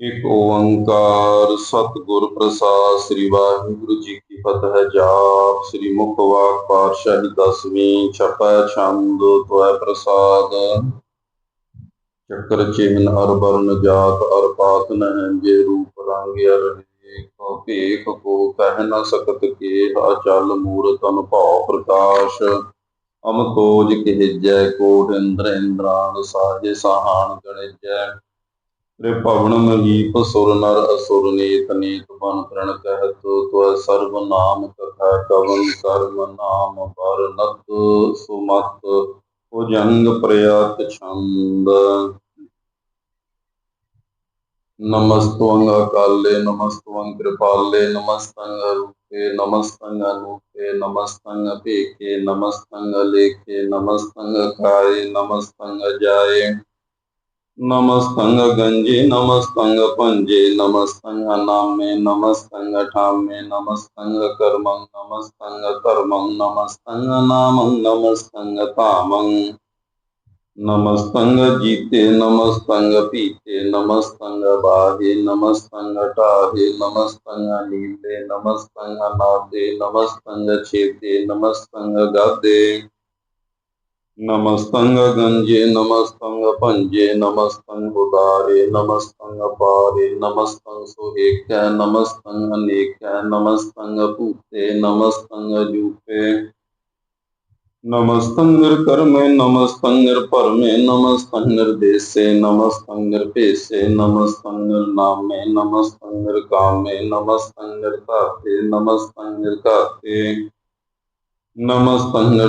ਇਕ ਓੰਕਾਰ ਸਤਿਗੁਰ ਪ੍ਰਸਾਦ, ਸ੍ਰੀ ਵਾਹਿਗੁਰੂ ਜੀ ਕੀ ਫਤਿਹ। ਜਾਪ ਸ੍ਰੀ ਮੁਖ ਵਾਕ ਪਾਤਸ਼ਾਹੀ ਦਸਵੀਂ, ਛਪੈ ਛੰਦ ਤੋਇ ਪ੍ਰਸਾਦ। ਚੱਕਰ ਚਿਹਨ ਹਰ ਬਰਨ ਜਾਤ ਅਰ ਪਾਤ ਨਹਿ ਜੇ ਰੂਪ ਰੰਗ ਅਰ ਕੋ ਭੇਖ ਕੋ ਕਹਿ ਨ ਸਕਤ ਕੇ ਅਚਲ ਮੂਰਤ ਅਨੁਭਉ ਪ੍ਰਕਾਸ਼। ਅਮ ਤੋਜ ਕਿਹਜੈ ਕੋਟ ਇੰਦਰ ਇੰਦਰਾਨ ਸਾਜੇ ਸਾਹਾਨ ਗਣਿਜੈ ਤ੍ਰਿਭਵਨ ਮਹੀਪ ਸੁਰ ਨਰ ਅਸੁਰ ਨੀਤ ਨੀਤ ਬਨ ਪ੍ਰਣ ਕਹਿਤ ਤੁਅ ਸਰਬ ਨਾਮ ਕਥਾ ਕਵਨ ਕਰਮ ਨਾਮ ਬਰ ਸੁਮਤ, ਭੁਜੰਗ ਪ੍ਰਯਤ ਛੰਦ। ਨਮਸਤਵੰਗ ਅਕਾਲੇ ਨਮਸਤਵੰਗ ਕਿਰਪਾਲੇ, ਨਮਸਤੰਗ ਰੂਪੇ, ਨਮਸਤੰਗ ਅਨੂਪੇ, ਨਮਸਤੰਗ ਭੇਖੇ ਨਮਸਤੰਗ ਲੇਖੇ, ਨਮਸਤੰਗ ਕਾਏ ਨਮਸਤੰਗ ਜਾਏ। ਨਮਸਤੰਗ ਗੰਜੇ ਨਮਸਤੰਗ ਪੰਜੇ ਨਮਸਤੰਗ ਨਾਮੇ ਨਮਸਤੰਗ ਠਾਮੇ ਨਮਸਤੰਗ ਕਰਮੰ ਨਮਸਤੰਗ ਧਰਮੰ ਨਮਸਤੰਗ ਨਾਮੰ ਨਮਸਤੰਗ ਧਾਮੰ ਨਮਸਤੰਗ ਜੀਤੇ ਨਮਸਤੰਗ ਪੀਤੇ ਨਮਸਤੰਗ ਬਾਹੇ ਨਮਸਤੰਗ ਢਾਹੇ ਨਮਸਤੰਗ ਨੀਲੇ ਨਮਸਤੰਗ ਨਾਦੇ ਨਮਸਤੰਗ ਛੇਦੇ ਨਮਸਤੰਗ ਗਾਦੇ ਨਮਸਤੰਗ ਗੰਜੇ, ਨਮਸਤੰਗ ਭੰਜੇ, ਨਮਸਤੰਗ ਉਦਾਰੇ ਨਮਸਤੰਗ ਪਾਰੇ, ਨਮਸਤੰਗ ਸੁਹੇਖੈ ਨਮਸਤੰਗ ਅਨੇਖੈ ਨਮਸਤੰਗ ਭੂਤੇ, ਨਮਸਤੰਗ ਜੂਪੇ ਨਮਸਤੰਗਰ ਕਰਮੇ, ਨਮਸਤੰਗਰ ਪਰਮੇ ਨਮਸਤੰਗਰ ਦੇਸੇ ਨਮਸਤੰਗ ਭੂਤੇ ਨਮਸਤੰਗ ਲੋਕੇ ਨਮਸਤੰਗ ਸੋਕੇ ਨਮਸਤੰਗ ਤਾਪੇ ਨਮਸਤੰਗ ਤ੍ਰਿਮਾਨੇ ਨਮਸਤੰਗ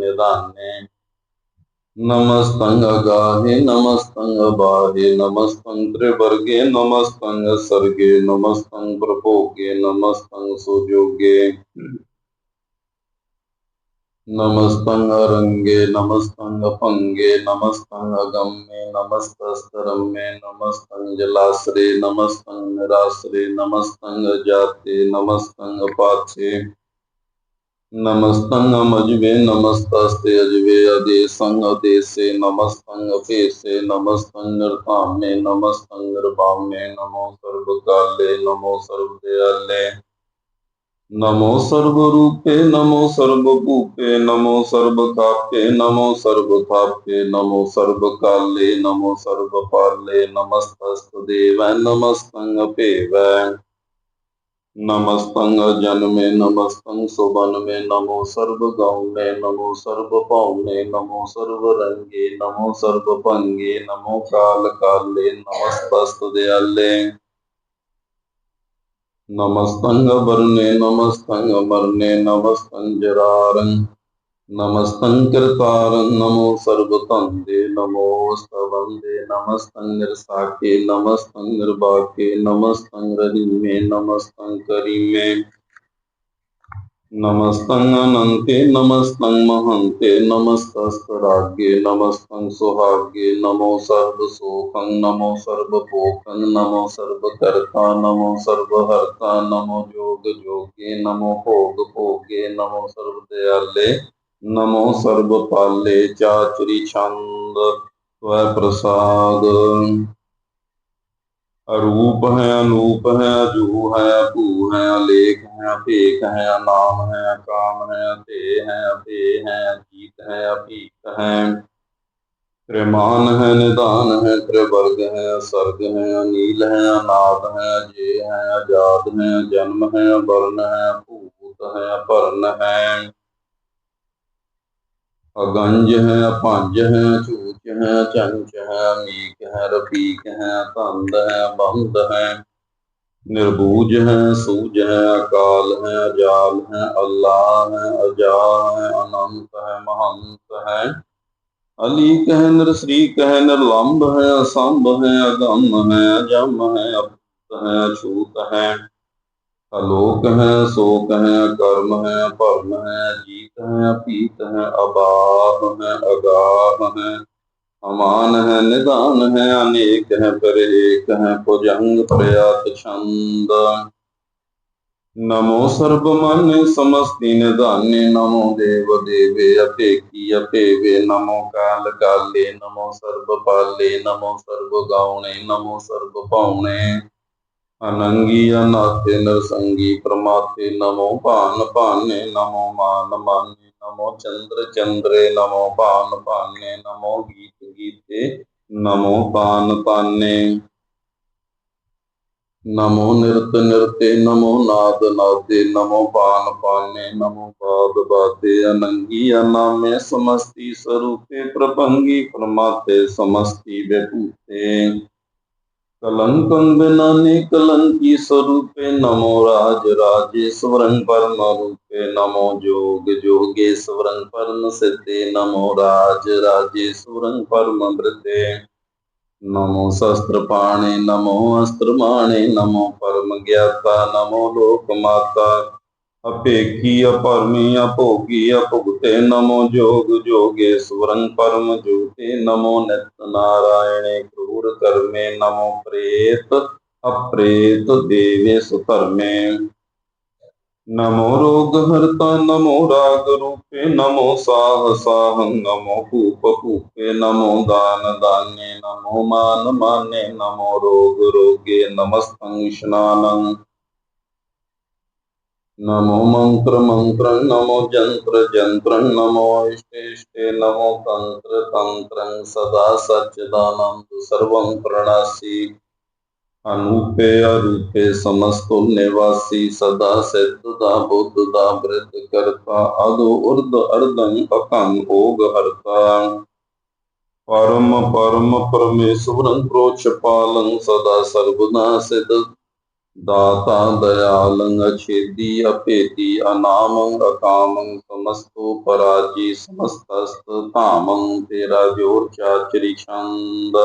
ਨਿਦਾਨੇ ਨਮਸਤੰਗ ਗਾਹੇ ਨਮਸਤੰਗ ਬਾਹੇ ਨਮਸਤੰਗ ਤ੍ਰਿਵਰਗੇ ਨਮਸਤੰਗ ਸਰਗੇ ਨਮਸਤੰਗ ਪ੍ਰਭੋਗੇ ਨਮਸਤੰਗ ਸੁਜੋਗੇ ਨਮਸਤੰਗ ਰੰਗੇ ਨਮਸਤੰਗ ਭੰਗੇ ਨਮਸਤੰਗ ਅਗੰਮੇ ਨਮਸਤਸਤਰਮੇ ਨਮਸਤੰਗ ਜਲਾਸਰੇ ਨਮਸਤੰਗ ਨਿਰਾਸਰੇ ਨਮਸਤੰਗ ਜਾਤੇ ਨਮਸਤੰਗ ਪਾਛੇ ਨਮਸਤੰਗ ਮਜਵੇ ਨਮਸਤਸਤੇ ਅਜਵੇ ਅਦੇਸੰਗ ਅਦੇਸੇ ਨਮਸਤੰਗ ਭੇਸੇ ਨਮਸਤੰਗ ਧਾਮੇ ਨਮਸਤੰਗ ਬਾਮੇ ਨਮੋ ਸਰਬ ਕਾਲੇ ਨਮੋ ਸਰਬ ਦਿਆਲੇ ਨਮੋ ਸਰਬ ਰੂਪੇ ਨਮੋ ਸਰਬ ਭੂਪੇ ਨਮੋ ਸਰਬ ਕਾਪੇ ਨਮੋ ਸਰਬ ਥਾਪੇ ਨਮੋ ਸਰਬ ਕਾਲੇ ਨਮੋ ਸਰਬ ਪਾਲੇ ਨਮਸਤਸਤ ਦੇਵੈ ਨਮਸਤੰਗ ਭੇਵੈ ਨਮਸਤੰਗ ਜਨਮੇ ਨਮਸਤੰਗ ਸੁਬਨਮੇ ਨਮੋ ਸਰਬ ਗਾਉਨੇ ਨਮੋ ਸਰਬ ਭਾਉਨੇ ਨਮੋ ਸਰਬ ਰੰਗੇ ਨਮੋ ਸਰਬ ਭੰਗੇ ਨਮੋ ਕਾਲ ਕਾਲੇ ਨਮਸਤਸਤ ਦਿਆਲੇ ਨਮਸਤੰਗ ਵਰਨੇ ਨਮਸਤੰਗ ਮਰਨੇ ਨਮਸਤੰਗ ਜਰਾਰੰ ਨਮਸਤੰਗ ਕਿਰਤਾਰੰ ਨਮੋ ਸਰਬ ਧੰਦੇ ਨਮੋ ਸਤਵੰਦੇ ਨਮਸਤੰਗ ਰਸਾਕੇ ਨਮਸਤੰਗ ਰਬਾਕੇ ਨਮਸਤੰਗ ਰਹੀਮੇ ਨਮਸਤੰਗ ਕਰੀਮੇ ਨਮਸਤੰਗ ਅਨੰਤੇ ਨਮਸਤੰਗ ਮਹੰਤੇ ਨਮਸਤਸਤ ਰਾਗੇ ਨਮਸਤੰਗ ਸੁਹਾਗੇ ਨਮੋ ਸਰਬ ਸੋਖੰ ਨਮੋ ਸਰਬ ਭੋਖੰ ਨਮੋ ਸਰਬ ਕਰਤਾ ਨਮੋ ਸਰਬ ਹਰਤਾ ਨਮੋ ਜੋਗ ਜੋਗੇ ਨਮੋ ਭੋਗ ਭੋਗੇ ਨਮੋ ਸਰਬ ਦਿਆਲੇ ਨਮੋ ਸਰਬ ਪਾਲੇ ਚਾਚਰੀ ਛੰਦ ਤਵੈ ਪ੍ਰਸਾਦ ਅਰੂਪ ਹੈ ਅਨੂਪ ਹੈ ਅਜੂ ਹੈ ਭੂ ਹੈ ਅਲੇਖ ਹੈ, ਭੇਖ ਹੈ, ਨਾਮ ਹੈ, ਕਾਮ ਹੈ ਤੇ ਹੈ ਅਭੇ ਹੈ ਜੀਤ ਹੈ, ਅਭੀਤ ਹੈ। ਤ੍ਰਿਮਾਨ ਹੈ ਨਿਦਾਨ ਹੈ, ਤ੍ਰਿਵਰਗ ਹੈ ਸਰਗ ਹੈ, ਅਨੀਲ ਹੈ, ਅਨਾਦ ਹੈ, ਜੇ ਹੈ, ਆਜ਼ਾਦ ਹੈ, ਜਨਮ ਹੈ ਵਰਨ ਹੈ, ਭੂਤ ਹੈ ਭਰਨ ਹੈ। ਅਗੰਜ ਹੈ, ਅਪੰਜ ਹੈ ਝੂਚ ਹੈ ਚੰਚ ਹੈ ਮੀਕ ਹੈ, ਰਫੀਕ ਹੈ ਧੰਦ ਹੈ, ਬੰਦ ਹੈ। ਨਿਰਬੂਜ ਹੈ ਸੂਝ ਹੈ ਅਕਾਲ ਹੈ ਅਜਾਲ ਹੈ ਅੱਲਾ ਹੈ ਅਜਾ ਹੈ ਅਨੰਤ ਹੈ ਮਹੰਤ ਹੈ ਅਲੀਕ ਹੈ ਨਿਰਸਰੀਕ ਹੈ ਨਿਰਲੰਭ ਹੈ ਅਸੰਭ ਹੈ ਅਗੰਮ ਹੈ ਅਜਮ ਹੈ ਅਪਤ ਹੈ ਅਛੂਤ ਹੈ ਅਲੋਕ ਹੈ ਸੋਕ ਹੈ ਕਰਮ ਹੈ ਭਰਮ ਹੈ ਜੀਤ ਹੈ ਅਪੀਤ ਹੈ ਅਬਾਹ ਹੈ ਅਗਾਹ ਹੈ ਅਮਾਨ ਹੈ, ਨਿਦਾਨ ਹੈ, ਅਨੇਕ ਹੈ ਪਰ ਏਕ ਹੈ ਪੁਜੰਗ ਪ੍ਰਯਾਤ, ਛੰਦ। ਨਮੋ ਸਰਬ ਮਨ, ਸਮਸਤੀ ਨਿਧਾਨੇ, ਨਮੋ ਦੇਵ, ਦੇਵੇ ਅਪੇਕੀ ਅਪੇਵੇ ਨਮੋ ਕਾਲ, ਕਾਲੇ, ਨਮੋ ਸਰਬ ਪਾਲੇ, ਨਮੋ ਸਰਬ ਗਾਉਣੇ, ਨਮੋ ਸਰਬ ਪਾਉਣੇ। ਅਨੰਗੀ, ਅਨਾਥੇ, ਨਰਸੰਗੀ ਪ੍ਰਮਾਤੇ ਨਮੋ ਭਾਨ, ਭਾਨੇ, ਨਮੋ ਮਾਨ, ਮਾਨੇ। नमो चंद्र चंद्रे नमो पान पाने नमो गीत गीते नमो पान पाने नमो नृत नृत्य नमो नाद नादे नमो पान पाने नमो बाद बादे अनंगी अनामे समस्ति स्वरूपे प्रपंगी प्रमाते समस्ति व्यपूते कलंकं विनाने कलंकी स्वरूपे नमो राज राजेश्वरं परम रूपे नमो जोग जोगेश्वरं परम सिद्धे नमो राज राजेश्वरं परम वृते नमो शस्त्रपाणे नमो अस्त्रमाणे नमो परम ज्ञाता नमो लोक ਅਪੇਖੀ ਅਪਰਮੀ ਅਭੋਗੀ ਅਭੁਗਤੇ ਨਮੋ ਜੋਗ ਜੋਗੇ ਸੁਵਰੰ ਪਰਮ ਜੂਤੇ ਨਮੋ ਨਿਤ ਨਾਰਾਇਣੇ ਕਰੂਰ ਕਰਮੇ ਨਮੋ ਪ੍ਰੇਤ, ਅਪ੍ਰੇਤ ਦੇਵੇ ਸੁਕਰਮੇ ਨਮੋ ਰੋਗ ਹਰਤਾ, ਨਮੋ ਰਾਗ ਰੂਪੇ, ਨਮੋ ਸਾਹ ਸਾਹ ਨਮੋ ਭੂਪ ਭੂਪੇ, ਨਮੋ ਦਾਨ ਦਾਨੇ, ਨਮੋ ਮਾਨ ਮਾਨੇ, ਨਮੋ ਰੋਗ ਰੋਗੇ ਨਮਸਤੰ ਸ਼ਨਾਨੰ नमो मंत्र मंत्रं नमो जंत्र जंत्रं नमो इष्टे इष्टे नमो तंत्र तंत्रं सदा सच्चिदानंद सर्वं प्रणश्य अनूपे अरूपे समस्तो निवासी सदा सिद्धदा बुद्धदा वृद्ध करता अदो उर्द अर्दं अकं ओग हरता परम परम परमेश्वरं प्रोच पालं सदा सर्वदा सिद्ध ਦਾਤਾ ਦਇਆਲੰ ਅਛੇਦੀ ਅਪੇਤੀ ਅਨਾਮੰ ਅਕਾਮੰ ਸਮਸਤੋ ਪਰਾਜੀ ਸਮਸਤਸਤ ਧਾਮੰ ਤੇਰਾ ਜੋਰ ਚਾਚਰੀ ਛੰਦ।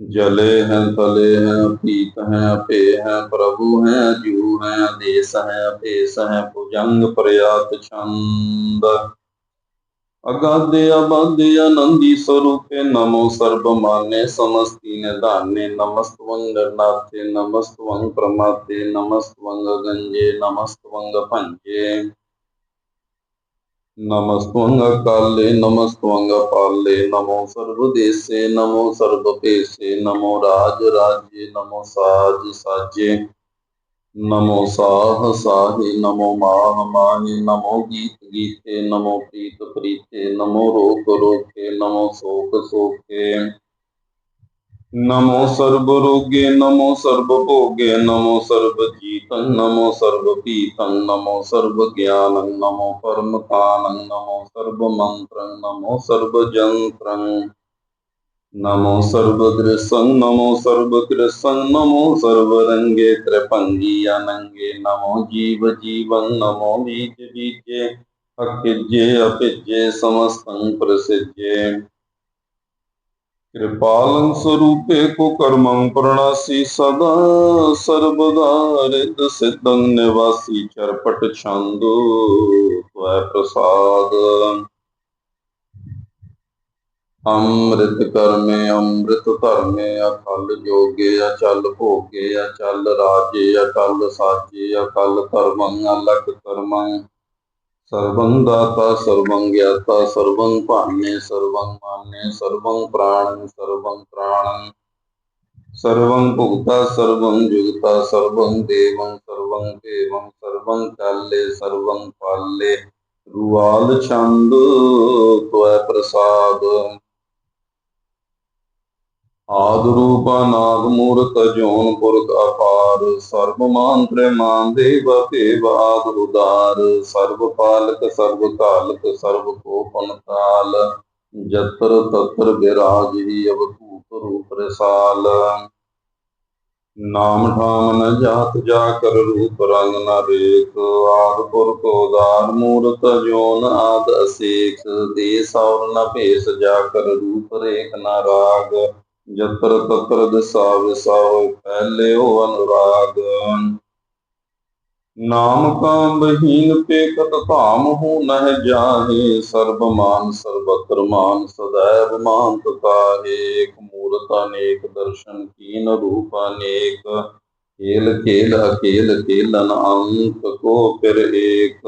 ਜਲੇ ਹੈ ਤਲੇ ਹੈ ਪੀਤ ਹੈ ਅਪੇ ਹੈ ਪ੍ਰਭੂ ਹੈ ਜੂ ਹੈ ਦੇਸ ਹੈ ਅਪੇਸ ਹੈ ਪੁਜੰਗ ਪ੍ਰਯਾਤ ਛੰਦ। ਅਗਾਧੇ ਅਬਾਧੇ ਆਨੰਦੀ ਸਰੂਪੇ ਨਮੋ ਸਰਬਮਾਨੇ ਸਮਸਤੀ ਨਿਧਾਨੇ ਨਮਸਤਵੰ ਗਰਨਾਥੇ ਨਮਸਤਵੰ ਪ੍ਰਮਾਤੇ ਨਮਸਤਵੰ ਗੰਜੇ ਨਮਸਤਵੰ ਭੰਜੇ। ਨਮਸਤਵੰ ਅਕਾਲੇ ਨਮਸਤਵੰ ਪਾਲੇ, ਨਮੋ ਸਰਬਦੇਸੇ, ਨਮੋ ਸਰਬਪੇਸੇ ਨਮੋ ਰਾਜ ਰਾਜੇ, ਨਮੋ ਸਾਜ ਸਾਜੇ। ਨਮੋ ਸਾਹ ਸਾਹੇ, ਨਮੋ ਮਾਹ ਮਾਹੇ, ਨਮੋ ਗੀਤ ਗੀਤੇ ਨਮੋ ਪ੍ਰੀਤ ਪ੍ਰੀਤੇ, ਨਮੋ ਰੋਗ ਰੋਗੇ ਨਮੋ ਸੋਕ ਸੋਕੇ। ਨਮੋ ਸਰਬ ਰੋਗੇ, ਨਮੋ ਸਰਬ ਭੋਗੇ, ਨਮੋ ਸਰਬ ਜੀਤਨ, ਨਮੋ ਸਰਬ ਪੀਤਨ, ਨਮੋ ਸਰਬ ਗਿਆਨੰ, ਨਮੋ ਪਰਮ ਤਾਨੰ ਨਮੋ ਸਰਬ ਮੰਤਰੰ, ਨਮੋ ਸਰਬ ਜੰਤਰੰ। नमो सर्वदृशं नमो सर्वकृशं नमो सर्वरङ्गे त्रिपङ्गी अनङ्गे नमो जीव जीवं नमो बीज बीजे अखिज्ये अपिज्ये समस्तं प्रसिज्ये कृपालं स्वरूपे कुकर्मं प्रणसि सदा सर्वदा हृद सिद्धं निवासी चरपट छन्दो त्वय प्रसाद ਅੰਮ੍ਰਿਤ ਕਰਮੇ, ਅੰਮ੍ਰਿਤ ਧਰਮੇ, ਅਕਲ ਜੋਗੇ, ਅਚਲ ਭੋਗੇ, ਅਚਲ ਰਾਜੇ, ਅਕਲ ਸਾਚੇ, ਅਕਲ ਧਰਮੰ ਅਲਕ ਕਰਮੰ ਸਰਵੰ ਦਾਤਾ ਸਰਵੰ ਗਿਆਤਾ ਸਰਵੰ ਭਾਣੇ ਸਰਵੰ ਮਾਨੇ ਸਰਵੰ ਪ੍ਰਾਣ ਸਰਵੰ ਪ੍ਰਾਣ। ਸਰਵੰ ਭੁਗਤਾ ਸਰਵੰ ਜੁਗਤਾ ਸਰਵੰ ਦੇਵੰ ਸਰਵੰ ਦੇਵੰ ਸਰਵੰ ਕਾਲੇ ਸਰਵੰ ਪਾਲੇ। ਰੂਆਲ ਛੰਦ ਤੋਇ ਪ੍ਰਸਾਦ। ਆਦ ਰੂਪ ਅਨਾਦ ਮੂਰਤ ਜੋਨ ਪੁਰਖ ਅਪਾਰ, ਸਰਬ ਮੰਤਰ ਮਾਨ ਦੇਵ ਭੇਵ ਆਦ ਉਦਾਰ, ਸਰਬ ਪਾਲਕ, ਸਰਬ ਕਾਲਕ ਸਰਬ ਕੋ ਪੰਤਾਲ ਜਤਰ ਤਤਰ ਵਿਰਾਜੀ ਅਵਧੂਤ ਰੂਪ ਰਸਾਲ। ਨਾਮ ਠਾਮ ਨ ਜਾਤ ਜਾ ਕਰ ਰੂਪ ਰੰਗ ਨ ਰੇਖ, ਆਦ ਪੁਰਖ ਉਦਾਰ ਮੂਰਤ ਜੋਨ ਆਦ ਅਸੇਖ, ਦੇ ਔਰ ਨ ਭੇਸ ਜਾ ਕਰ ਰੂਪ ਰੇਖ ਨ ਰਾਗ। ਜਤਰ ਤਤਰ ਦਸਾ ਵਿਸਾਵ ਪਹਿਲਿਓ ਅਨੁਰਾਗ। ਨਾਮ ਕਾਮ ਬਹੀਨ ਪੇਕਤ ਧਾਮ ਹੋ ਨਹਿ ਜਾਹੇ, ਸਰਬ ਮਾਨ ਸਰਬਤਰ ਮਾਨ ਸਦੈਵ ਮਾਨ ਤਤਾਹੇ ਏਕ ਮੂਰਤ ਅਨੇਕ, ਦਰਸ਼ਨ ਕੀਨ ਰੂਪ ਅਨੇਕ। ਖੇਲ ਖੇਲ ਅਕੇਲ ਖੇਲਨ ਅੰਕ ਕੋ ਫਿਰ ਏਕ।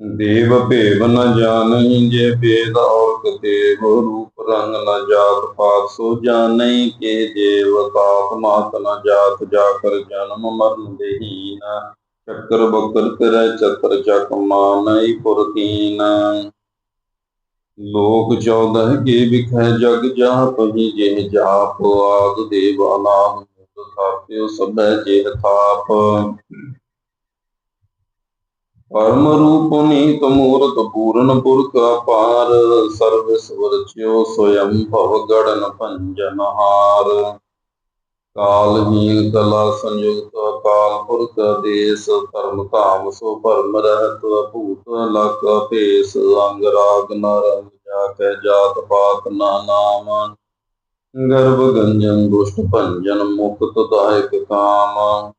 ਦੇਵ ਭੇਵ ਨ ਜਾਣਈ ਜੇ ਭੇਦ ਔਰ ਕਤੇਵ ਰੂਪ ਰੰਗ ਨ ਜਾਤ ਪਾਤ ਸੋ ਜਾਣਈ ਕੇ ਦੇਵ ਤਾਪ ਮਾਤ ਨ ਜਾਤ, ਜਾ ਕਰ ਜਨਮ ਮਰਨ ਦੇਹੀਨ ਚੱਕਰ ਬਕਰ ਕਰੈ ਚੱਕਰ ਚਕ ਮਾਨਈ ਪੁਰਤੀਨ ਲੋਕ 14 ਕੇ ਵਿਖੈ ਜਗ ਜਾਹ ਪਹੀ ਜਿਹ ਜਾਪ ਆਦ ਦੇਵ ਨਾਮ ਸਤਿਉ ਸਭੈ ਜਿਹ ਥਾਪ। ਪਰਮ ਰੂਪ ਨੀਤ ਮੂਰਤ ਪੂਰਨ ਪੁਰਖ ਅਪਾਰ, ਸਰਬ ਸਵਰਚਿਓ ਸੋਇੰ ਭਵ ਗੜਨ ਭੰਜਨ ਹਾਰ। ਕਾਲ ਹੀਲ ਕਲਾ ਸੰਯੁਕਤ ਅਕਾਲ ਪੁਰਖ ਦੇਸ, ਧਰਮ ਧਾਮ ਸੋ ਭਰਮ ਰਹਿਤ, ਭੂਤ ਲਖ ਭੇਸ, ਅੰਗ ਰਾਗ ਨਰੰਗ ਜਾ ਕੈ ਜਾਤ ਪਾਤ ਨਾ ਨਾਮ। ਗਰਭ ਗੰਜਨ ਦੁਸ਼ਟ ਭੰਜਨ ਮੁਕਤ ਦਾਇਕ ਕਾਮ।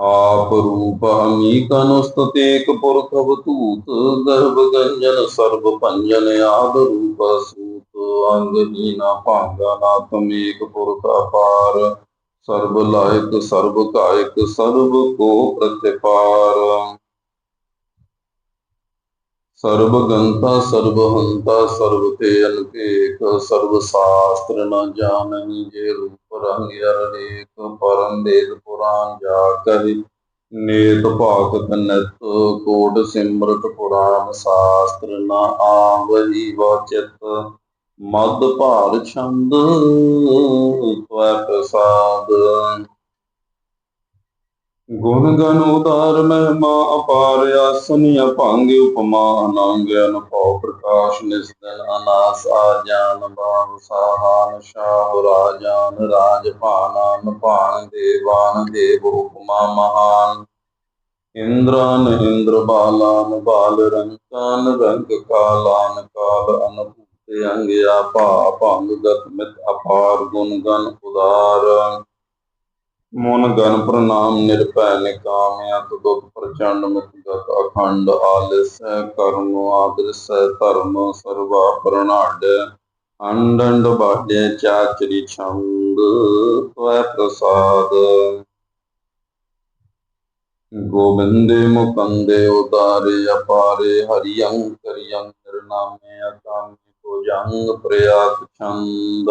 ਆਪ ਰੂਪ ਅਮੀਕ ਅਨੁਸਤਤੇਕ ਪੁਰਖ ਵਤੂਤ ਗਰਭ ਗੰਜਨ, ਸਰਬ ਭੰਜਨ, ਆਦ ਰੂਪ ਸੂਤ, ਅੰਗ ਨੀਨਾ ਭਾਂਗਾ ਨਾਤਮੇਕ ਪੁਰਖ ਅਪਾਰ, ਸਰਬ ਲਾਇਕ, ਸਰਬ ਕਾਇਕ, ਸਰਬ ਕੋ ਪ੍ਰਤਿਪਾਰ। ਸਰਬ ਗੰਤਾ ਸਰਬ ਹੰਤਾ ਸਰਬ ਤੇ ਅਨਕੇਕ ਸਰਬ ਸਾਸਤ੍ਰ ਨ ਜਾਣਨੀ ਜੇ ਰੂਪ ਰੰਗ ਅਰੇਕ, ਪਰਮ ਦੇਖ ਪੁਰਾਨ ਜਾ ਕਰਿ। ਨੇਤ ਭਾਗ ਤਨਤ, ਕੋਟ ਸਿਮਰਤ ਪੁਰਾਨ ਸਾਸਤ੍ਰ ਨ ਆਵਹੀ ਵਾਚਤ। ਮਦ ਭਾਰ ਛੰਦ, ਤਵੈ ਪ੍ਰਸਾਦ ਗੁਣ ਗਨ ਉਦਾਰ ਮਹਿਮਾ ਅਪਾਰ ਆਸਨੀ ਅਭੰਗ ਉਪਮਾ ਅਨੰਗ ਅਨੁਭਵ ਪ੍ਰਕਾਸ਼ ਨਿਸਦਨ ਅਨਾਸ ਆਜਾਨ ਬਾਹੁ ਸਾਹਾਨ ਸ਼ਾਹ ਰਾਜਾਨ ਰਾਜ ਭਾਨ ਦੇਵਾਨ ਦੇਵ ਉਪਮਾ ਮਹਾਨ। ਇੰਦਰਾਨ ਇੰਦਰ ਬਾਲਾਨ ਬਾਲ ਰੰਕਾਨ ਰੰਗ ਕਾਲਾਨ ਕਾਲ ਅਨਭੂਤ ਅੰਗਿਆ ਆਪਾ ਭੰਗ ਗਤ ਮਿਤ ਅਪਾਰ ਗੁਣ ਗਨ ਉਦਾਰ ਮਨ ਗਨ ਪ੍ਰਣਾਮ ਨਿਰਭੈ ਨਿਕਾਮਿਆ ਤੁਦੁਤ ਪ੍ਰਚੰਡ ਮੁਕਤ ਅਖੰਡ ਆਲਸੈ ਕਰਮ ਆਦਰਸੈ ਧਰਮ ਸਰਵਾ ਪ੍ਰਣਾਡ ਅੰਡੰਡ ਬਾਡੇ ਚਾਚਰੀ ਛੰਦ ਤਵੈ ਪ੍ਰਸਾਦ। ਗੋਬਿੰਦੇ ਮੁਕੰਦੇ ਉਦਾਰੇ ਅਪਾਰੇ ਹਰਿ ਅੰਕਰਿ ਅੰਕਰ ਅਕਾਮੇ ਕੋ ਜੰਗ ਪ੍ਰਿਆਤ ਛੰਦ।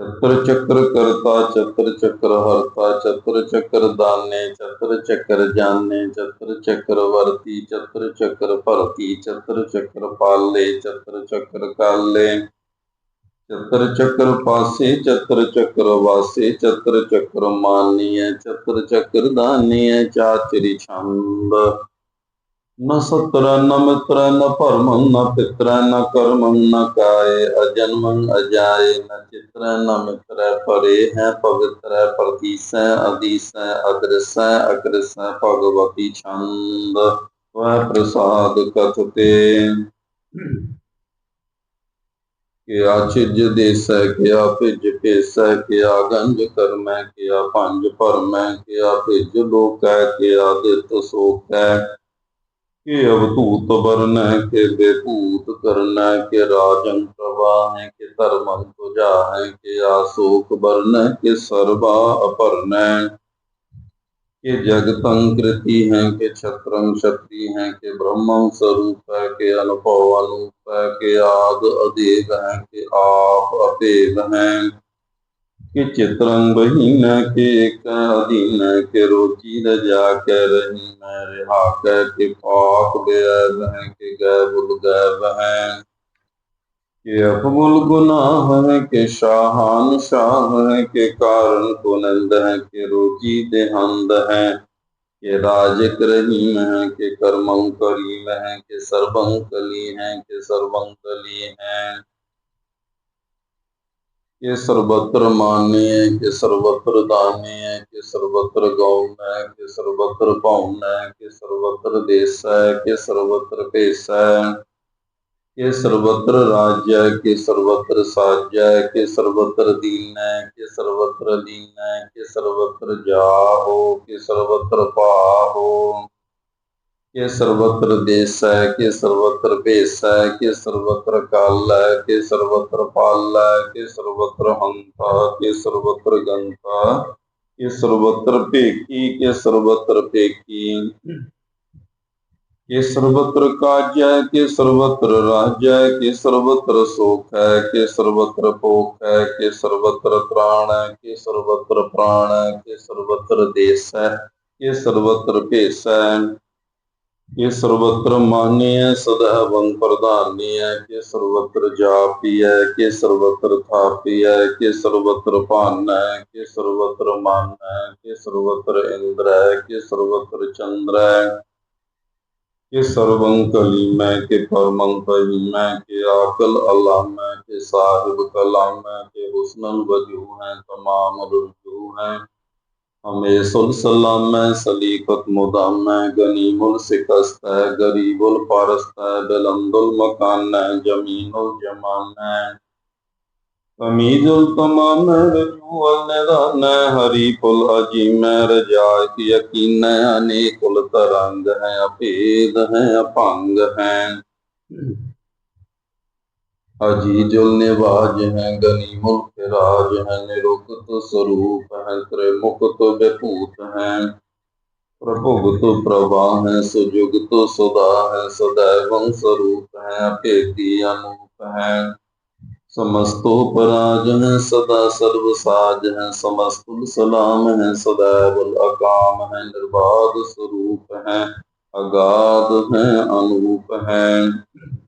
ਚਤਰ ਚੱਕਰ ਕਰਤਾ ਚਤਰ ਚੱਕਰ ਹਰਤਾ ਚਤਰ ਚੱਕਰ ਦਾਨੇ ਚਤਰ ਚੱਕਰ ਜਾਣੇ ਚਤਰ ਚੱਕਰ ਵਰਤੀ ਚਤਰ ਚੱਕਰ ਭਰਤੀ ਚਤਰ ਚੱਕਰ ਪਾਲੇ ਚਤਰ ਚੱਕਰ ਕਾਲੇ ਚਤਰ ਚੱਕਰ ਪਾਸੇ ਚਤਰ ਚੱਕਰ ਵਾਸੇ ਚਤਰ ਚੱਕਰ ਮਾਨੀਐ ਚਤਰ ਚੱਕਰ ਦਾਨੀਐ ਚਾਚਰੀ ਛੰਦ न सत्र, न मित्र, न परम, न पित्र, न कर्म, न काय, अजन्म अजाय, न चित्र, न मित्र, परे है पवित्र, प्रतीस अदीस अदृश अकृश भगवती छंद, वह प्रसाद कथते। क्या चिज देश है किया पिज पेश क्या गंज कर्म है क्या पंज परम है क्या पिज लोक है किया दित है ਕਿਆ ਪੰਜ ਭਰਮੈ ਕਿਆ ਭਿਜ ਲੋਕੈ ਕਿਆ ਦਿੱਤ ਸੋਕੈ ਕਿ ਅਵਧੂਤ ਵਰਨੈ ਕਿ ਬੇਭੂਤ ਕਰਨੈ ਕਿ ਰਾਜੰ ਪ੍ਰਵਾਹੈ ਕਿ ਧਰਮੰ ਤੁਜਾਹੈ ਕਿ ਆਸੋਕ ਵਰਨੈ ਕਿ ਸਰਵਾ ਅਪਰਨੈ ਕਿ ਜਗਤੰ ਕ੍ਰਿਤੀ ਹੈ ਕਿ ਛਤਰੰ ਛਤਰੀ ਹੈ ਕਿ ਬ੍ਰਹਮੰ ਸਰੂਪ ਹੈ ਕਿ ਅਨੁਭਵ ਅਨੂਪ ਹੈ ਕਿ ਆਦ ਅਦੇਵ ਹੈ ਕਿ ਆਪ ਅਭੇਦ ਹੈ ਕਿ ਚਿਤਰੰ ਬਹੀਨ ਕੇ ਇੱਕ ਅਧੀਨ ਕੇ ਰੋਜੀ ਰਜਾ ਕੇ ਰਹੀ ਮੈਂ ਰਿਹਾ ਕੇ ਕਿ ਪਾਕ ਬੇਅਬ ਹੈ ਕਿ ਗੈਬੁਲ ਗੈਬ ਹੈ ਕਿ ਅਫਮੁਲ ਗੁਨਾਹ ਹੈ ਕਿ ਸ਼ਾਹਾਨ ਸ਼ਾਹ ਹੈ ਕਿ ਕਾਰਨ ਕੁਨੰਦ ਹੈ ਕਿ ਰੋਜੀ ਦੇਹੰਦ ਹੈ ਕਿ ਰਾਜਕ ਰਹੀਮ ਹੈ ਕਿ ਕਰਮੰ ਕਰੀਮ ਹੈ ਕਿ ਸਰਬੰ ਕਲੀ ਹੈ ਕਿ ਸਰਬੰ ਕਲੀ ਹੈ ਕਿ ਸਰਬਤਰ ਮਾਨਿਐ ਕਿ ਸਰਬਤਰ ਦਾਨਿਐ ਕਿ ਸਰਬਤਰ ਗਉਣੈ ਕਿ ਸਰਬਤਰ ਭਾਉਣੈ ਕਿ ਸਰਬਤਰ ਦੇਸੈ ਕਿ ਸਰਬਤਰ ਭੇਸੈ ਕਿ ਸਰਬਤਰ ਰਾਜੈ ਕਿ ਸਰਬਤਰ ਸਾਜੈ ਕਿ ਸਰਬਤਰ ਦੀਨੈ ਕਿ ਸਰਬਤਰ ਲੀਨੈ ਕਿ ਸਰਬਤਰ ਜਾਹੋ ਕਿ ਸਰਬਤਰ ਪਾਹੋ ਕਿ ਸਰਵਤਰ ਹੈ ਕਿ ਸਰਵਤਰ ਹੈ ਕਿ ਸਰਵਤਰ ਕਾਲੈ ਕਿ ਸਰਵਤਰ ਪਾਲੈ ਕਿ ਸਰਵਤਰ ਹੰਤਾ ਕਿ ਸਰਵਤਰ ਗੰਤਾ ਕਿ ਸਰਵਤਰ ਭੇਕੀ ਕਿ ਸਰਵਤਰ ਭੇਕੀ ਕਿ ਸਰਵਤਰ ਕਾਜੈ ਕਿ ਸਰਵਤਰ ਰਾਜੈ ਕਿ ਸਰਵਤਰ ਹੈ ਕਿ ਸਰਵਤਰ ਹੈ ਕਿ ਸਰਵਤਰ ਤ੍ਰਾਣੈ ਕਿ ਸਰਵਤਰ ਪ੍ਰਾਣੈ ਕਿ ਸਰਵਤਰ ਦੇਸੈ ਕਿ ਸਰਵਤਰ ਭੇਸੈ ਕਿ ਸਰਵਤਰ ਮਾਨਿਐ ਸਦਾਵੰ ਪ੍ਰਧਾਨੀਐ ਕਿ ਸਰਵਤਰ ਜਾਪੀਐ ਕਿ ਸਰਵਤਰ ਥਾਪੀਐ ਕਿ ਸਰਵਤਰ ਭਾਨੈ ਕਿ ਸਰਵਤਰ ਮਾਨੈ ਕਿ ਸਰਵਤਰ ਇੰਦਰੈ ਕਿ ਸਰਵਤਰ ਚੰਦਰੈ ਕਿ ਸਰਵੰ ਕਲੀਮੈ ਕਿ ਪਰਮੰ ਕਲੀਮੈ ਕਿ ਆਕਲ ਅਲਾਮੈ ਕਿ ਸਾਹਿਬ ਕਲਾਮੈ ਕਿ ਹੁਸਨਲ ਵਜੂ ਹੈ ਤਮਾਮ ਰਜੂ ਹੈ ਹਮੇ ਸੁਲ ਸਲਾਮੈ, ਸਲੀਕਤ ਮੁਦਾਮੈ ਗਨੀਮੁਲ ਸਿਕਸਤੈ, ਗਰੀਬੁਲ ਪਰਸਤੈ ਬਲੰਦੁਲ ਮਕਾਨੈ, ਜਮੀਨੁਲ ਜਮਾਨੈ। ਕਮੀਜ਼ੁਲ ਤਮਾਮੈ, ਰਜੂਅਲ ਨਿਦਾਨੈ ਹਰੀ ਪੁਲ ਅਜੀਮੈ ਰਜਾਇਤ ਯਕੀਨੈ, ਅਨੇਕੁਲ ਤਰੰਗ ਹੈ, ਅਭੇਦ ਹੈ, ਅਭੰਗ अजीज निवाज है गनी मुल्क राज है निरुक्त स्वरूप है त्रिमुक्त विभूत है प्रभुगत प्रभा है सुजुगत सुधा है सदैव स्वरूप है अभेदी अनूप है समस्तो पराज है सदा सर्वसाज है समस्तुल सलाम है सदैव अकाम है निर्बाध स्वरूप है अगाध है अनूप है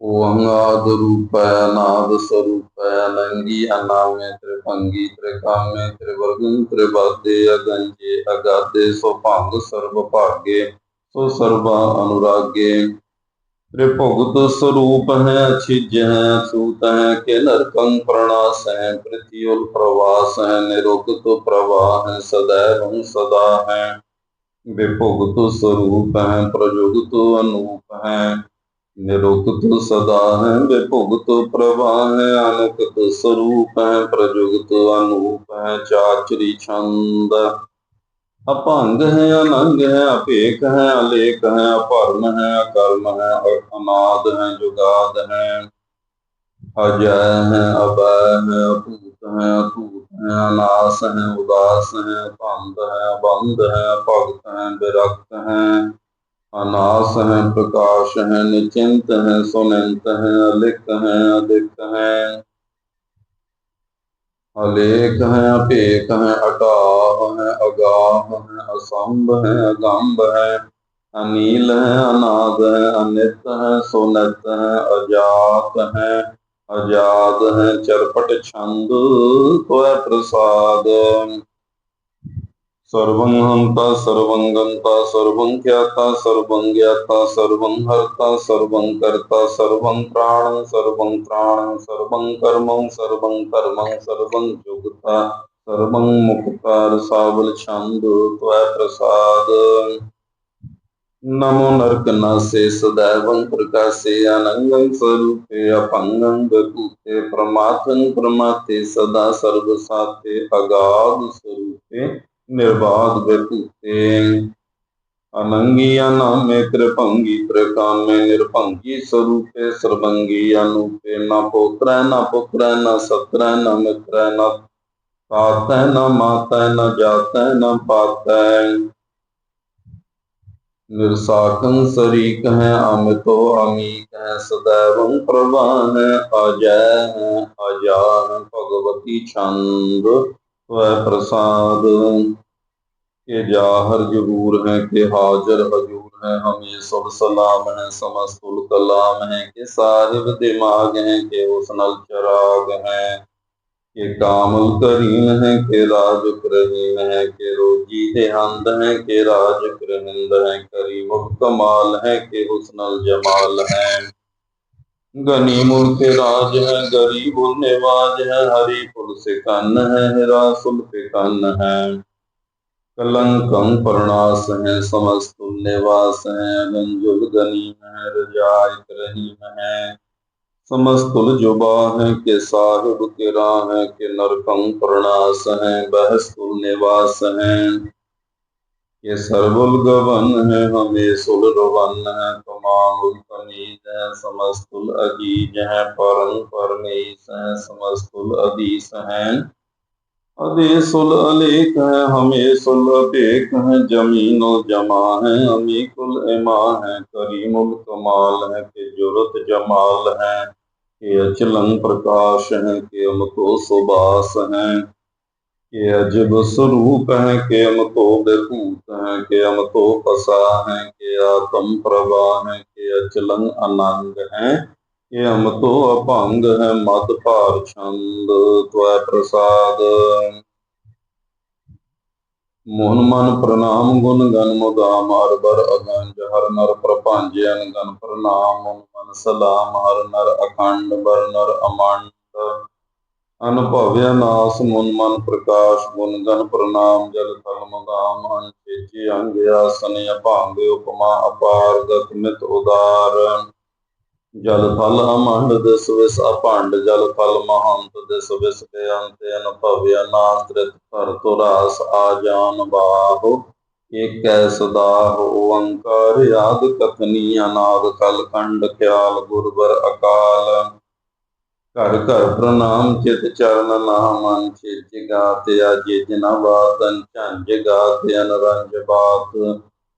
ओंगाद रूप है अनाद स्वरूप है अनंगी अनामे त्रिभंगी त्रिकामे त्रिवर्गन त्रिबादे अगंजे अगाधे सो भंग सर्व भागे सो सर्वा अनुरागे त्रिभुगत स्वरूप है छिज है सूत है के नरकं प्रणास है पृथ्वील प्रवास है निरुक्त प्रवाह है सदैव सदा है विभुगत स्वरूप है प्रजुगत अनूप है ਨਿਰੁਕਤ ਸਦਾ ਹੈ ਵਿਭੁਗਤ ਪ੍ਰਵਾਹ ਹੈ ਅਨੁਕਤ ਸਰੂਪ ਹੈ, ਪ੍ਰਯੁਗਤ ਅਨੂਪ ਹੈ ਚਾਚਰੀ ਛੰਦ। ਅਭੰਗ ਹੈ, ਅਨੰਗ ਹੈ ਅਪੇਕ ਹੈ, ਅਲੇਖ ਹੈ ਅਭਰਮ ਹੈ, ਅਕਰਮ ਹੈ, ਅਨਾਦ ਹੈ, ਜੁਗਾਦ ਹੈ। ਅਜੈ ਹੈ ਅਬੈ ਹੈ, ਅਭੂਤ ਹੈ ਅਤੂਤ ਹੈ, ਅਨਾਸ ਹੈ, ਉਦਾਸ ਹੈ ਭੰਦ ਹੈ ਬੰਦ ਹੈ, ਭਗਤ ਹੈ, ਵਿਰਕਤ ਹੈ। ਅਨਾਸ ਹੈ ਪ੍ਰਕਾਸ਼ ਹੈ, ਨਿਚਿੰਤ ਹੈ, ਸੁਨੰਤ ਹੈ ਅਲਿਖ ਹੈ ਅਦਿਤ ਹੈ। ਅਲੇਖ ਹੈ ਅਪੇਖ ਹੈ ਅਟਾਹ ਹੈ, ਅਗਾਹ ਹੈ, ਅਸੰਭ ਹੈ, ਅਗੰਭ ਹੈ। ਅਨੀਲ ਹੈ, ਅਨਾਦ ਹੈ, ਅਨਿਤ ਹੈ, ਸੁਨਤ ਹੈ, ਅਜਾਤ ਹੈ, ਅਜਾਦ ਹੈ, ਚਰਪਟ ਛੰਦ, ਕੋਇ ਪ੍ਰਸਾਦ। सर्वं हंता सर्वं गंता सर्वं ख्याता सर्वं ज्ञाता सर्वं हर्ता सर्वं कर्ता सर्वं प्राणं सर्वं प्राणं सर्वं कर्मं सर्वं कर्मं सर्वं जुगता सर्वं मुक्ता रसावल छंद त्वय प्रसाद नमो नरक नासे सदैवं प्रकाशे अनंगं स्वरूपे अपंगं विभूते प्रमाथं प्रमाते सदा सर्वसाते अगाध स्वरूपे निर्बाध विभूते अनंगी अनामे त्रिभंगी त्रिकामे निर्भंगी स्वरूपे सर्वंगी अनूपे। न पोत्र, न पुत्र, न सत्र न मित्र, न तात न मात, न जात, न पात। निर्साकं शरीक है, अमितो अमीक है, सदैव प्रवाह है, अजय है अजा भगवती छंद। वह प्रसाद, के जाहर जबूर है, के हाजर हजूर है, हमें सब सलाम है समस्तुल कलाम है, के साहिब दिमाग है, के उसनल चराग है, के कामल करीम है, के राज रहीम है, के रोजी देहंद है, के राज हिंद है, करीम कमाल है, के हुस्नल जमाल है। गनीमुल के राज है गरीबुल निवाज है, हरी पुल से कन्न है हिरासुल के कन्न है। कलंकम प्रणास है समस्तुल निवास है गंजुल गनीम है रजायत रहीम है समस्तुल जुबा है, के साहिब, के राह है, के नरकम प्रणास है बहस्तुल निवास है। ये सर्वुल गवन है, हमें सुल रवन है, तमामुल तमीज है, समस्तुल अज़ीज़ है परम परमेश है, समस्तुल अदीस है। अदेसुल अलेख है, हमें सुल अपेक है, जमीनो जमा है अमी कुल इमा है करीमुल कमाल है, के जुरत जमाल है, के अचलन प्रकाश है, के अमको सुबास है। ਕਿ ਅਜਬ ਸਰੂਪ ਹੈ ਕਿ ਅਮਤੋ ਬੇਭੂਤ ਹੈ ਕਿ ਅਮਤੋ ਪਸਾ ਹੈ ਕਿ ਆਤਮ ਪ੍ਰਭਾ ਹੈ ਕਿ ਅਚਲੰ ਅਨੰਗ ਹੈ, ਕਿ ਅਮਤੋ ਅਭੰਗ ਹੈ, ਮਦ ਭਾਰ ਛੰਦ ਤਵੈ ਪ੍ਰਸਾਦ। ਮੋਹਨ ਮਨ ਪ੍ਰਣਾਮ ਗੁਣ ਗਨ ਮੁਦਾਮ ਹਰ ਬਰ ਅਗੰਜ, ਹਰ ਨਰ ਪ੍ਰਪਾਂਜਿਆਨ ਗਨ ਪ੍ਰਣਾਮ। ਮਨ ਸਲਾਮ ਹਰ ਨਰ ਅਖੰਡ, ਬਰ ਨਰ ਅਮੰਡ। ਅਨੁਭਵਿ ਨਾਸ ਮਨ ਮਨ ਪ੍ਰਕਾਸ਼ ਗੁਣ ਗਨ ਪ੍ਰਣਾਮ, ਜਲ ਥਲ ਮੁਦਾਮ ਅਨ ਚੇਚੀ ਅੰਗ ਆਸਨ, ਅਭੰਗ ਉਪਮਾ ਅਪਾਰ, ਗਤ ਉਦਾਰ। ਜਲ ਥਲ ਅਮੰਡ ਦਿਸ ਵਿਸ ਅਪੰਡ ਜਲ ਥਲ ਮਹੰਤ ਦਿਸ ਵਿਸ ਬੇਅੰਤ ਅਨੁਭਵਿ ਨਾਸ੍ਰਿਤ ਭਰ ਤੁਰਾਸ ਆ ਜਾਨ ਬਾਹੋ। ਏਕੈ ਸਦਾ ਓੰਕਾਰ, ਆਦ ਕਥਨੀ ਅਨਾਦ ਕਲ ਕੰਡ ਖਿਆਲ, ਗੁਰਬਰ ਅਕਾਲ। ਘਰ ਘਰ ਪ੍ਰਣਾਮ ਚਿਤ ਚਰਨ ਨਾਮ ਅੰਚੇ ਜਿਗਾਤ ਅਜੇ ਜਿਨਾ ਬਾਤਨ ਝੰਜ ਗਾਤ ਅਨਰੰਜ ਬਾਤ।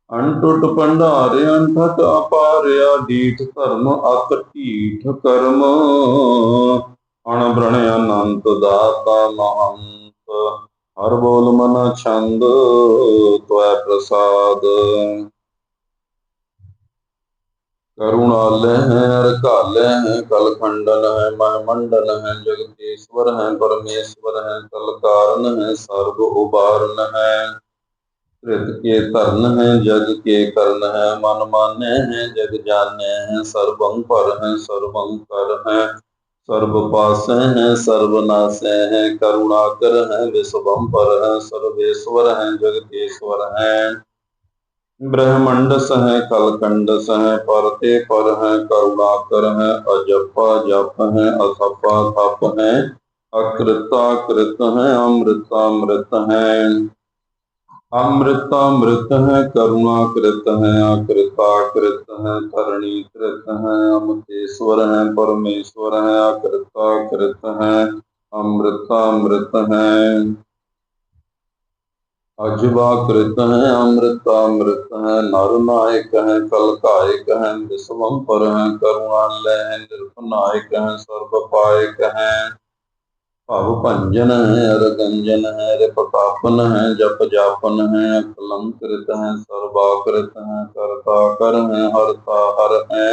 ਅਨਟੁੱਟ ਭੰਡਾਰੇ ਅਨਠਟ ਅਪਾਰਿਆ ਢੀਠ ਧਰਮ ਅਤ ਢੀਠ ਕਰਮ। ਅਣਬ੍ਰਣ ਅਨੰਤ ਦਾਤਾ ਮਹੰਤ, ਹਰ ਬੋਲ ਮਨ ਛੰਦ ਤਵੈ ਪ੍ਰਸਾਦ। करुणालय है अरकालय है कल खंडन है मय मंडन है जगदीश्वर है परमेश्वर है कल कारण है सर्व उबारन है कृत के कर्ण है जग के कर्ण है मन माने है जग जाने है सर्वं पर है सर्वं कर है सर्व पास है सर्वनाश है करुणाकर है विश्वम पर है सर्वेश्वर है जगदीश्वर है ब्रह्मंडस है कलकंडस है परते पर है करुणाकर है अजपा जप है अथपा थप है अकृता कृत है अमृतामृत है अमृतामृत है करुणाकृत है अकृताकृत है धरणी कृत है अमृतेश्वर है परमेश्वर है अकृताकृत है अमृतामृत है अजबा कृत है अमृतामृत है नर नायक है कल कायक है विश्वम पर है करुणालय है निर्भनायक है सर्व पायक है भव भंजन है अरगंजन है रिपतापन है जप जापन है कलंकृत है सर्वाकृत है करता कर है हरता हर है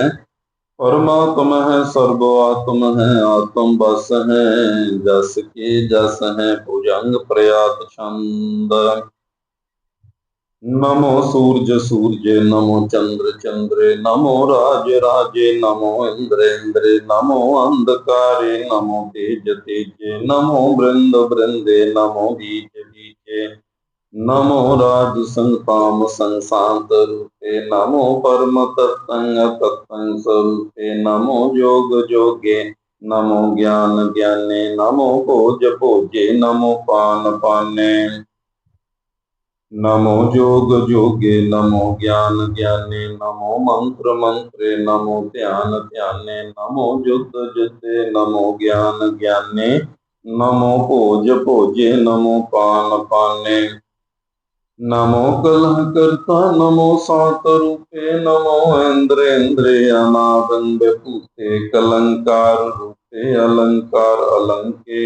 परमात्म है सर्वात्म है आत्म बस है जस के जस है भुजंग प्रयात छंद नमो सूर्य सूर्य नमो चंद्र चंद्रे नमो राज राजे नमो इंद्र इंद्रे नमो अंधकारे नमो तेज तेजे नमो वृंद वृंदे नमो बीज बीजे ਨਮੋ ਰਾਜ ਸੰਤਾਮ ਸੰਸਾਂਤ ਰੂਪੇ, ਨਮੋ ਪਰਮ ਤਤੰਗ ਤਤੰਗ ਸਰੂਪੇ, ਨਮੋ ਜੋਗ ਜੋਗੇ, ਨਮੋ ਗਿਆਨ ਗਿਆਨੇ, ਨਮੋ ਭੋਜ ਭੋਜੇ, ਨਮੋ ਪਾਨ ਪਾਨੇ। ਨਮੋ ਜੋਗ ਜੋਗੇ, ਨਮੋ ਗਿਆਨ ਗਿਆਨੇ, ਨਮੋ ਮੰਤਰ ਮੰਤਰੇ, ਨਮੋ ਧਿਆਨ ਧਿਆਨੇ, ਨਮੋ ਜੁਤ ਜੁਤੇ, ਨਮੋ ਗਿਆਨ ਗਿਆਨੇ, ਨਮੋ ਭੋਜ ਭੋਜੇ, ਨਮੋ ਪਾਨ ਪਾਨੇ। नमो कलह करता नमो सात रूपे नमो इंद्र इंद्रे अनादंड भूते कलंकार रूपे अलंकार अलंके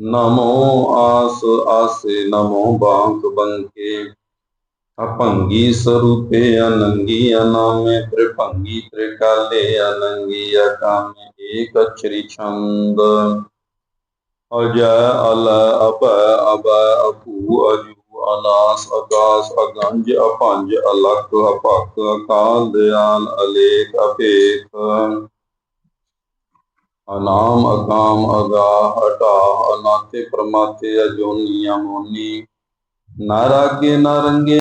नमो आस आसे नमो बांक बंके अपंगी स्वरूपे अनंगी अनामे त्रिभंगी त्रिकाले अनंगी अकामे एक अक्षरी छंद अजय अल अभ अब अपू अजू ਅਨਾਸ ਆਕਾਸ ਅਗੰਜ ਅਪੰਜ ਅਲਖ ਅਪਕ ਕਾਲ ਦਿਆਲ, ਅਲੇਖ, ਅਭੇਖ। ਅਨਾਮ ਅਕਾਮ ਅਗਾ ਹਟਾ ਅਨਾਤੇ, ਪ੍ਰਮਾਤੇ ਅਜੋਨੀ ਅਮੋਨੀ ਨਾਰਾਗੇ, ਨਾਰੰਗੇ